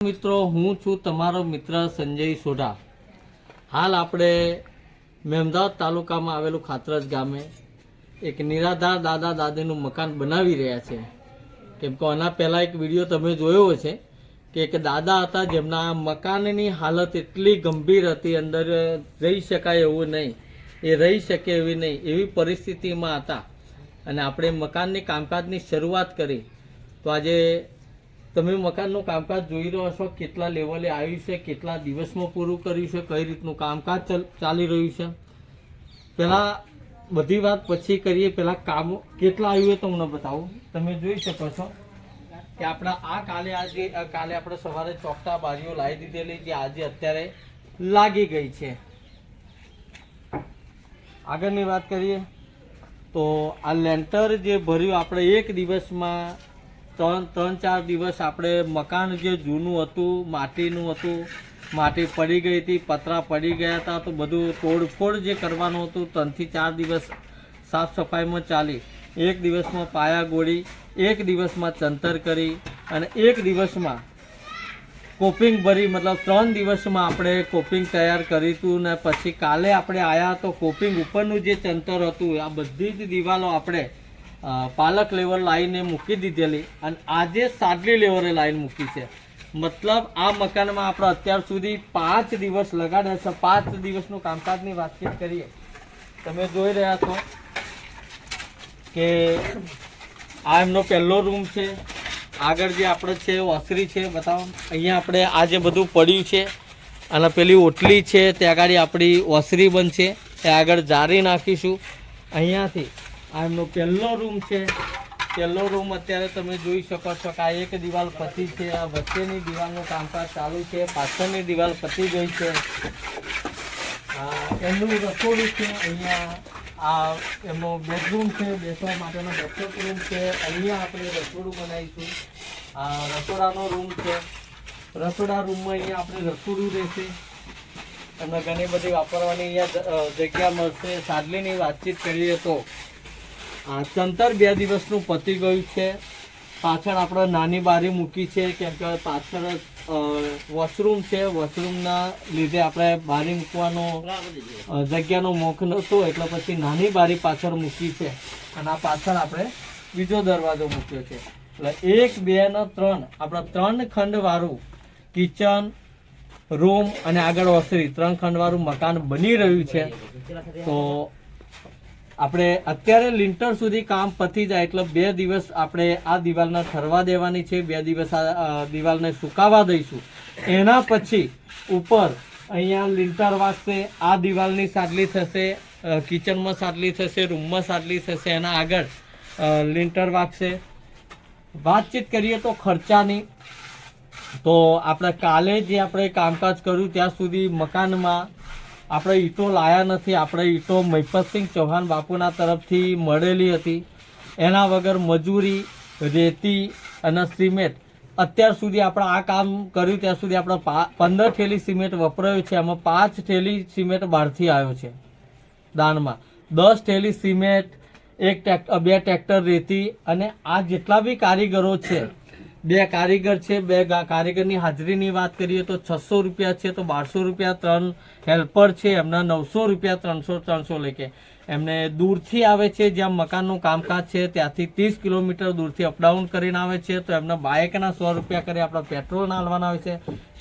મિત્રો, હું છું તમારો મિત્ર સંજય સોઢા. હાલ આપણે મહેમદાવાદ તાલુકામાં આવેલું ખાતરજ ગામે એક નિરાધાર દાદા દાદીનું મકાન બનાવી રહ્યા છે. કેમ કે આના પહેલાં એક વીડિયો તમે જોયો છે કે એક દાદા હતા જેમના મકાનની હાલત એટલી ગંભીર હતી, અંદર રહી શકાય એવું નહીં, એ રહી શકે એવી નહીં, એવી પરિસ્થિતિમાં હતા. અને આપણે મકાનની કામકાજની શરૂઆત કરી. તો આજે તમે મકાનનું કામકાજ જોઈ રહ્યો છો કેટલા લેવલે આવ્યું છે, કેટલા દિવસમાં પૂરું કર્યું છે, કઈ રીતનું કામકાજ ચલ- રહ્યું છે. પહેલાં બધી વાત પછી કરીએ, પહેલાં કામ કેટલા આવ્યું એ તમને બતાવું. તમે જોઈ શકો છો કે આપણા આ કાલે આજે કાલે આપણે સવારે ચોકટા બારીઓ લાવી દીધેલી જે આજે અત્યારે લાગી ગઈ છે. આગળની વાત કરીએ તો આ લેન્ટર જે ભર્યું, આપણે એક દિવસમાં ત્રણ ત્રણ, ચાર દિવસ આપણે મકાન જે જૂનું હતું, માટીનું હતું, માટી પડી ગઈ હતી, પતરા પડી ગયા હતા, તો બધું તોડફોડ જે કરવાનું હતું, ત્રણથી ચાર દિવસ સાફ સફાઈમાં ચાલી. એક દિવસમાં પાયા ગોળી, એક દિવસમાં ચંતર કરી, અને એક દિવસમાં કોપિંગ ભરી, મતલબ ત્રણ દિવસમાં આપણે કોપિંગ તૈયાર કરી હતું, ને પછી કાલે આપણે આવ્યા તો કોપિંગ ઉપરનું જે ચંતર હતું, આ બધી જ દિવાલો આપણે પાલક લેવલ લાઈને મૂકી દીધેલી અને આજે સાડલી લેવલે લાઈન મૂકી છે. મતલબ આ મકાનમાં આપણે અત્યાર સુધી પાંચ દિવસ લગાડ્યા છે. પાંચ દિવસનું કામકાજની વાતચીત કરીએ. તમે જોઈ રહ્યા છો કે આ એમનો પહેલો રૂમ છે. આગળ જે આપણે છે, ઓસરી છે, બતાવો. અહીંયા આપણે આ જે બધું પડ્યું છે અને પેલી ઓટલી છે, ત્યાં આગળ આપણી ઓસરી બનશે. ત્યાં આગળ જારી નાખીશું. અહીંયાથી આ એમનો પહેલો રૂમ છે. પહેલો રૂમ અત્યારે તમે જોઈ શકો છો કે આ એક દિવાલ પતી છે, આ વચ્ચેની દિવાલનું કામકાજ ચાલુ છે, પાછળની દિવાલ પતી ગઈ છે. એમનું રસોડું છે, અહીંયા આ એમનો બેડરૂમ છે, બેસવા માટેનો બેઠક રૂમ છે. અહીંયા આપણે રસોડું બનાવીશું. આ રસોડાનો રૂમ છે. રસોડા રૂમમાં અહીંયા આપણે રસોડું રહેશે. અને ઘણી બધી વાપરવાની અહીંયા જગ્યા મળશે. સાદલીની વાતચીત કરીએ તો ચંતર બે દિવસનું પતી ગયું છે. પાછળ આપણે નાની બારી મૂકી છે, કેમ કે પાછળ વોશરૂમ છે. વોશરૂમના લીધે આપણે બારી મૂકવાનો જગ્યાનો મોખ નહોતો, એટલે પછી નાની બારી પાછળ મૂકી છે. અને આ પાછળ આપણે બીજો દરવાજો મૂક્યો છે. એટલે એક, બે ને ત્રણ. આપણા ત્રણ ખંડવાળું કિચન રૂમ અને આગળ ઓસરી ત્રણ ખંડવાળું મકાન બની રહ્યું છે. તો આપણે અત્યારે લિન્ટર સુધી કામ પતી જાય એટલે બે દિવસ આપણે આ દિવાલને ઠરવા દેવાની છે. બે દિવસ આ દિવાલને સુકાવા દઈશું. એના પછી ઉપર અહીંયા લિન્ટર વાગશે, આ દિવાલની સાટલી થશે કિચનમાં સાટલી થશે, રૂમમાં સાટલી થશે, એના આગળ લિન્ટર વાગશે. વાતચીત કરીએ તો ખર્ચાની. તો આપણે કાલે જે આપણે કામકાજ કર્યું, ત્યાં સુધી મકાનમાં આપણે ઈંટો લાયા નથી. આપણે ઈંટો મહિપતસિંહ ચૌહાણ બાપુના તરફથી મળેલી હતી. એના વગર મજૂરી, રેતી અને સિમેન્ટ અત્યાર સુધી આપણે આ કામ કર્યું. ત્યાં સુધી આપણે પંદર થેલી સિમેન્ટ વપરાયું છે. એમાં પાંચ થેલી સિમેન્ટ બહારથી આવ્યો છે દાનમાં. દસ થેલી સિમેન્ટ, એક બે ટ્રેક્ટર રેતી અને આ જેટલા બી કારીગરો છે બે કારીગર છે, બે કારીગરની હાજરીની વાત કરીએ તો છસો રૂપિયા છે, તો બારસો રૂપિયા ત્રણ હેલ્પર છે, એમના નવસો રૂપિયા ત્રણસો ત્રણસો લેકે એમને દૂરથી આવે છે, જ્યાં મકાનનું કામકાજ છે, ત્યાંથી ત્રીસ કિલોમીટર દૂરથી અપડાઉન કરીને આવે છે, તો એમના બાઇકના સો રૂપિયા કરી આપણા પેટ્રોલ નાલવાના આવે છે,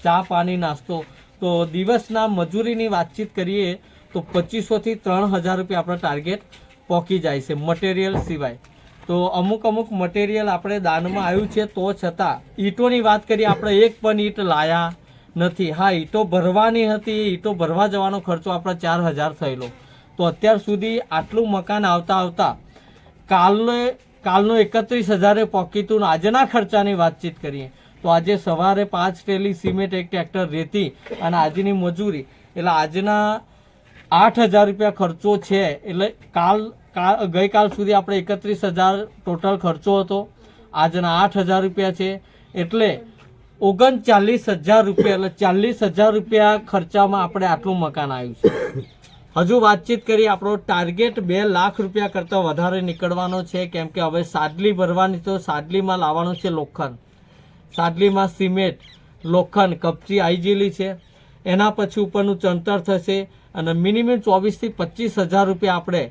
ચા, પાણી, નાસ્તો. તો દિવસના મજૂરીની વાતચીત કરીએ, તો પચીસોથી ત્રણ હજાર રૂપિયા આપણો ટાર્ગેટ પહોંચી જાય છે મટીરિયલ સિવાય. તો અમુક અમુક મટીરિયલ આપણે દાનમાં આવ્યું છે, તો છતાં ઈંટોની વાત કરીએ, આપણે એક પણ ઈંટ લાયા નથી. હા, ઈંટો ભરવાની હતી, ઈંટો ભરવા જવાનો ખર્ચો આપણે ચાર હજાર થયેલો. તો અત્યાર સુધી આટલું મકાન આવતા આવતા કાલે કાલનો એકત્રીસ હજારે પોકીતું આજના ખર્ચાની વાતચીત કરીએ. તો આજે સવારે પાંચ ટ્રેલી સિમેન્ટ, એક ટ્રેક્ટર રેતી અને આજની મજૂરી. એટલે આજના આઠ હજાર રૂપિયા ખર્ચો છે. એટલે કાલ કાલ, ગઈકાલ સુધી આપણે એકત્રીસ હજાર ટોટલ ખર્ચો હતો. આજના આઠ હજાર રૂપિયા છે. એટલે ઓગણચાલીસ હજાર રૂપિયા, એટલે ચાલીસ હજાર રૂપિયા ખર્ચામાં આપણે આટલું મકાન આવ્યું છે. હજુ વાતચીત કરી, આપણો ટાર્ગેટ બે લાખ રૂપિયા કરતાં વધારે નીકળવાનો છે. કેમ કે હવે સાદલી ભરવાની તો સાદલીમાં લાવવાનું છે લોખંડ. સાદલીમાં સિમેન્ટ, લોખંડ કપચી આવી ગયેલી છે. એના પછી ઉપરનું ચણતર થશે અને મિનિમમ ચોવીસથી પચીસ હજાર રૂપિયા આપણે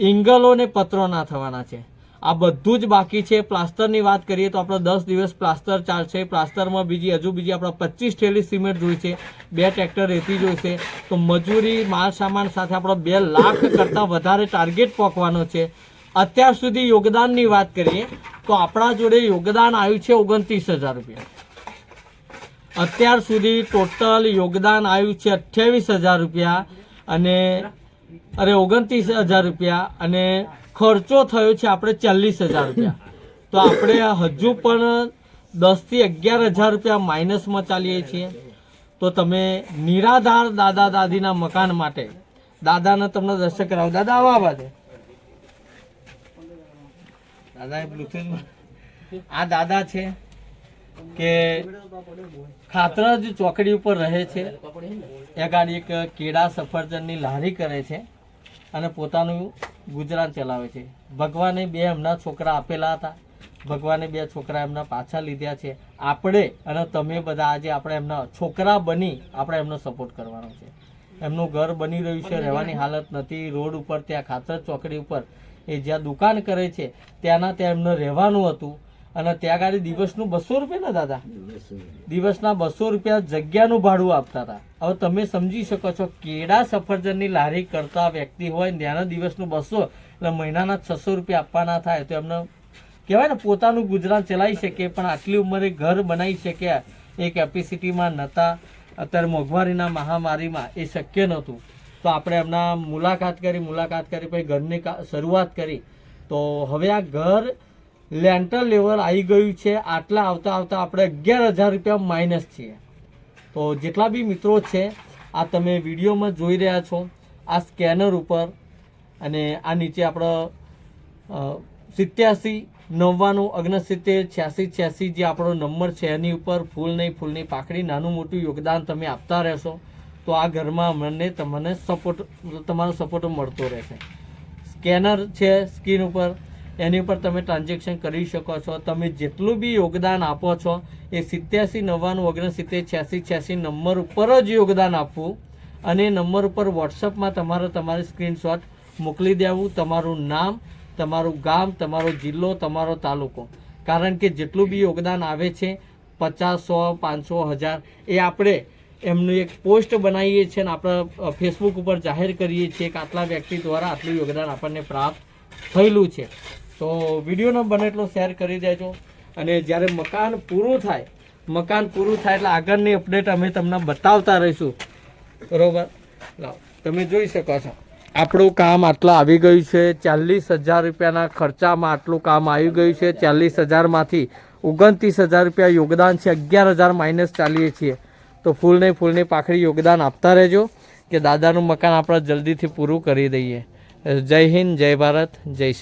એંગલો ને પત્રોના થવાના છે. આ બધું જ બાકી છે. પ્લાસ્ટરની વાત કરીએ તો આપણે દસ દિવસ પ્લાસ્ટર ચાલશે. પ્લાસ્ટરમાં બીજી, હજુ બીજી આપણે પચીસ થેલી સિમેન્ટ જોઈશે બે ટ્રેક્ટર રેતી જોઈશે તો મજૂરી, માલ સામાન સાથે આપણો બે લાખ કરતાં વધારે ટાર્ગેટ પહોંચવાનો છે. અત્યાર સુધી યોગદાનની વાત કરીએ તો આપણા જોડે યોગદાન આવ્યું છે ઓગણત્રીસ હજાર રૂપિયા. અત્યાર સુધી ટોટલ યોગદાન આવ્યું છે અઠ્યાવીસ હજાર રૂપિયા અને અરે ઓગણત્રીસ હજાર રૂપિયા અને ખર્ચો થયો છે આપણે ચાલીસ હજાર રૂપિયા. તો આપણે હજુ પણ દસથી અગિયાર હજાર રૂપિયા માઇનસમાં ચાલીએ છીએ. તો તમે નિરાધાર દાદા દાદીના મકાન માટે, દાદાને તમને દર્શન કરાવો. દાદા, આવા બાજુ. દાદા, એ આ દાદા છે કે ખાતરજ ચોકડી ઉપર રહે છે. એ ગાડી એક કેળા સફરજનની લારી કરે છે અને પોતાનું ગુજરાન ચલાવે છે. ભગવાને બે એમના છોકરા આપેલા હતા. ભગવાને બે છોકરા એમના પાછા લીધા છે. આપણે અને તમે બધા આજે આપણે એમના છોકરા બની આપણે એમનો સપોર્ટ કરવાનો છે. એમનું ઘર બની રહ્યું છે, રહેવાની હાલત નથી. રોડ ઉપર, ત્યાં ખાતર ચોકડી ઉપર એ જ્યાં દુકાન કરે છે, ત્યાંના ત્યાં એમને રહેવાનું હતું. અને ત્યાં ગાડી દિવસનું બસો રૂપિયા ને દાદા? દિવસના બસો રૂપિયા જગ્યાનું ભાડું આપતા હતા. હવે તમે સમજી શકો છો કેળા સફરજનની લારી કરતા વ્યક્તિ હોય ને ત્યાંના દિવસનું બસો એટલે મહિનાના છસો રૂપિયા આપવાના થાય તો એમને કહેવાય ને પોતાનું ગુજરાન ચલાવી શકે પણ આટલી ઉંમરે ઘર બનાવી શક્યા એ કેપેસિટીમાં નહોતા અત્યારે મોંઘવારીના મહામારીમાં એ શક્ય નહોતું. તો આપણે એમના મુલાકાત કરી મુલાકાત કરી પછી ઘરની શરૂઆત કરી. તો હવે આ ઘર લેન્ટર લેવલ આવી ગયું છે. આટલા આવતા આવતા આપણે અગિયાર હજાર રૂપિયા માઇનસ છીએ. તો જેટલા બી મિત્રો છે, આ તમે વિડીયોમાં જોઈ રહ્યા છો, આ સ્કેનર ઉપર અને આ નીચે આપણો સિત્યાસી, નવ્વાણું ઓગણસિત્તેર છ્યાસી છ્યાસી જે આપણો નંબર છે, એની ઉપર ફૂલ નહીં ફૂલની પાકડી નાનું મોટું યોગદાન તમે આપતા રહેશો, તો આ ઘરમાં અમને તમને સપોર્ટ તમારો સપોર્ટ મળતો રહેશે. સ્કેનર છે સ્કીન ઉપર. એની ઉપર તમે ટ્રાન્ઝેક્શન કરી શકો છો. તમે જેટલું બી યોગદાન આપો છો, એ સિત્યાસી નવ્વાણું ઓગણસિત્તેર છ્યાસી છ્યાસી નંબર ઉપર જ યોગદાન આપવું. અને નંબર ઉપર વોટ્સઅપમાં તમારે તમારી સ્ક્રીનશોટ મોકલી દેવું. તમારું નામ, તમારું ગામ, તમારો જિલ્લો, તમારો તાલુકો. કારણ કે જેટલું બી યોગદાન આવે છે, પચાસ સો પાંચસો, હજાર, એ આપણે એમનું એક પોસ્ટ બનાવીએ છીએ અને આપણે ફેસબુક ઉપર જાહેર કરીએ છીએ કે આટલા વ્યક્તિ દ્વારા આટલું યોગદાન આપણને પ્રાપ્ત થયેલું છે. તો વિડીયોનો બને એટલો શેર કરી દેજો. અને જ્યારે મકાન પૂરું થાય, મકાન પૂરું થાય એટલે આગળની અપડેટ અમે તમને બતાવતા રહીશું. બરોબર? લાવ, તમે જોઈ શકો છો. આપણું કામ આટલા આવી ગયું છે. ચાલીસ હજાર રૂપિયાના ખર્ચામાં આટલું કામ આવી ગયું છે. ચાલીસ હજારમાંથી ઓગણત્રીસ હજાર રૂપિયા યોગદાન છે. અગિયાર હજાર માઇનસ ચાલીએ છીએ. તો ફૂલને ફૂલની પાખડી યોગદાન આપતા રહેજો કે દાદાનું મકાન આપણે જલ્દીથી પૂરું કરી દઈએ. જય હિન્દ, જય ભારત, જય